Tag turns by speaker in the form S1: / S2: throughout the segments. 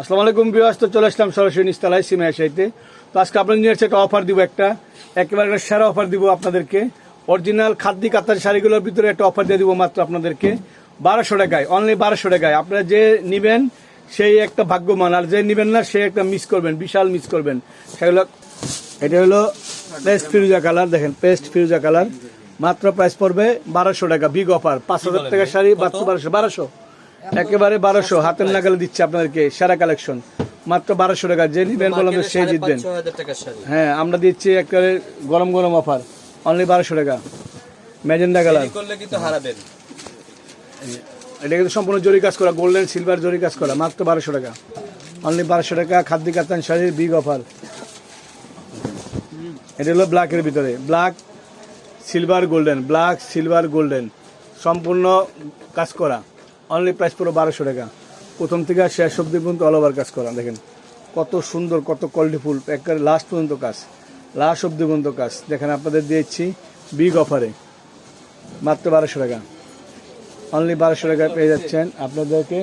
S1: আসসালামু আলাইকুম বিয়াস তো চলে আসলাম সরাসরি নিস্তালায় সিমে আসাইতে তো আজকে আপনাদের নিয়ে একটা অফার দিব একটা, একেবারে একটা সেরা অফার দিব আপনাদেরকে। অরিজিনাল খাদ্য কাতার শাড়িগুলোর ভিতরে একটা অফার দিয়ে দিব মাত্র আপনাদেরকে। বারোশো টাকায় অনলি বারোশো টাকায়। আপনারা যে নিবেন, সেই একটা ভাগ্যমান। আর যে নেবেন না, সে একটা মিস করবেন, বিশাল মিস করবেন। সেগুলো, এটা হলো পেস্ট ফিরুজা কালার দেখেন পেস্ট ফিরুজা কালার মাত্র প্রাইস পড়বে বারোশো টাকা বিগ অফার পাঁচ হাজার টাকার শাড়ি বারোশো বারোশো। একেবারে বারোশো হাতের নাগালে দিচ্ছে আপনাদেরকে সেরা কালেকশন মাত্র বারোশো টাকা যে নিবেন বললাম সেই জিতবেন। হ্যাঁ আমরা দিচ্ছি একেবারে গরম গরম অফার অনলি বারোশো টাকা। ম্যাজেন্ডা কালার
S2: করলে কিন্তু হারাবেন।
S1: এটা কিন্তু সম্পূর্ণ জরি কাজ করা গোল্ডেন সিলভার জরি কাজ করা মাত্র বারোশো টাকা। অনলি বারোশো টাকা খাদ্য কাতান শাড়ির বিগ অফার এটা হলো ব্ল্যাকের ভিতরে। Black silver golden black silver golden সম্পূর্ণ কাজ করা। অনলি প্রাইস পুরো বারোশো টাকা। প্রথম থেকে শেষ অব্দি পর্যন্ত অল ওভার কাজ করা, দেখেন। কত সুন্দর, কত কোয়ালিটিফুল একেবারে লাস্ট পর্যন্ত কাজ। লাস্ট অব্দি পর্যন্ত কাজ। দেখেন আপনাদের দিয়েছি বিগ অফারে মাত্র বারোশো টাকা। অনলি বারোশো টাকায় পেয়ে যাচ্ছেন আপনাদেরকে।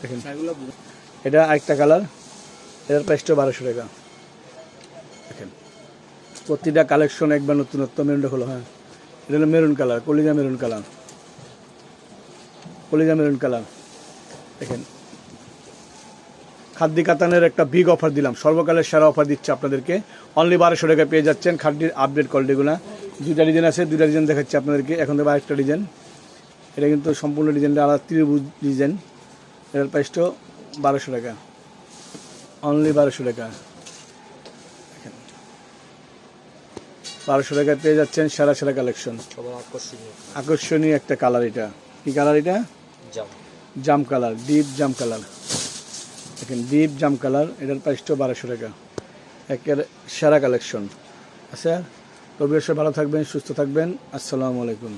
S1: দেখেন। এটা আরেকটা কালার এটার প্রাইসটা বারোশো টাকা। দেখেন। প্রতিটা কালেকশন একবার নতুনত্ব মেরুনটা হলো হ্যাঁ। এটা হলো মেরুন কালার কলিজা মেরুন কালার কলিজা মেরুন কালার। দেখেন। খাদ্য কাতানের একটা বিগ অফার দিলাম। সর্বকালের সেরা অফার দিচ্ছে আপনাদেরকে। অনলি বারোশো টাকায় পেয়ে যাচ্ছেন খাদ্যের আপডেট কোয়ালিটিগুলো দুইটা ডিজাইন আছে দুইটা ডিজাইন দেখাচ্ছি আপনাদেরকে। এখন দেবো আরেকটা ডিজাইন এটা কিন্তু সম্পূর্ণ ডিজাইনটা আলাদা ত্রিভুজ ডিজাইন এটার প্রাইসটাও বারোশো টাকা। অনলি বারোশো টাকা। বারোশো টাকায় পেয়ে যাচ্ছেন সেরা সেরা কালেকশন
S2: আকর্ষণীয়।
S1: একটা কালার এটা। কি কালার এটা?
S2: জাম।
S1: কালার ডিপ জাম কালার দেখেন ডিপ জাম কালার এটার প্রাইসটা বারোশো টাকা। একের সেরা কালেকশন আচ্ছা তবে ভালো থাকবেন সুস্থ থাকবেন। আসসালামু আলাইকুম।